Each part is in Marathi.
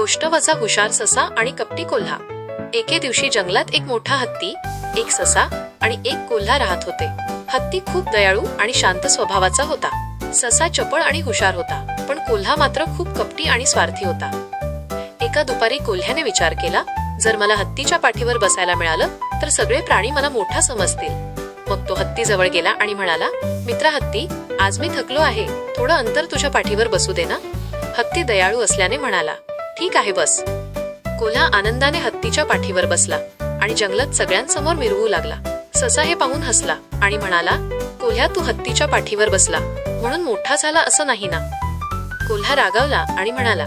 गोष्ट वजा हुशार ससा आणि कपटी कोल्हा. एके दिवशी जंगलात एक मोठा हत्ती एक ससा आणि एक कोल्हा राहत होते. हत्ती खूप दयाळू आणि शांत स्वभावाचा होता. ससा चपळ आणि हुशार होता पण कोल्हा मात्र खूप कपटी आणि स्वार्थी होता. एका दुपारी कोल्ह्याने विचार केला जर मला हत्तीच्या पाठीवर बसायला मिळालं तर सगळे प्राणी मला मोठा समजतील. मग तो हत्ती जवळ गेला आणि म्हणाला मित्रा हत्ती आज मी थकलो आहे. थोडं अंतर तुझ्या पाठीवर बसू दे ना. हत्ती दयाळू असल्याने म्हणाला ठीक आहे बस. कोल्हा आनंदाने हत्तीच्या पाठीवर बसला आणि जंगलात सगळ्यांसमोर मिरवू लागला. ससा हे पाहून हसला आणि म्हणाला कोल्ह्या तू हत्तीच्या पाठीवर बसला. म्हणून मोठा झाला असं नाही ना? कोल्हा रागावला आणि म्हणाला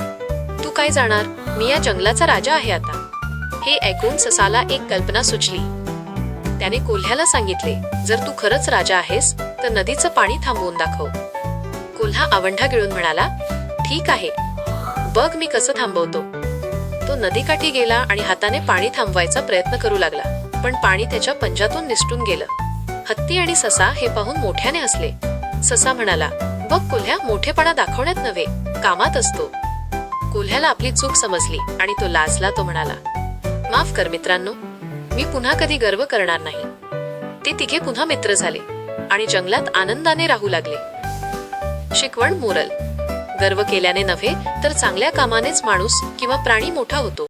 तू काय जाणार? मी या जंगलाचा राजा आहे आता. हे ऐकून ससाला एक कल्पना सुचली. त्याने कोल्ह्याला सांगितले जर तू खरंच राजा आहेस तर नदीचं पाणी थांबवून दाखव. कोल्हा आवंढा गिळून म्हणाला ठीक आहे. बघ मी कसं थांबवतो. तो नदीकाठी गेला आणि हाताने पाणी थांबवायचा प्रयत्न करू लागला. पण पाणी त्याच्या पंजातून निसटून गेलं. हत्ती आणि ससा हे पाहून मोठ्याने हसले. ससा म्हणाला बघ कोल्ह्या मोठेपणा दाखवण्यात नव्हे कामात असतो. कोल्ह्याला आपली चूक समजली आणि तो लाजला तो म्हणाला माफ कर मित्रांनो मी पुन्हा कधी गर्व करणार नाही. ते तिघे पुन्हा मित्र झाले आणि जंगलात आनंदाने राहू लागले. शिकवण मोरल. गर्व केल्याने नव्हे तर चांगल्या कामानेच माणूस किंवा प्राणी मोठा होतो.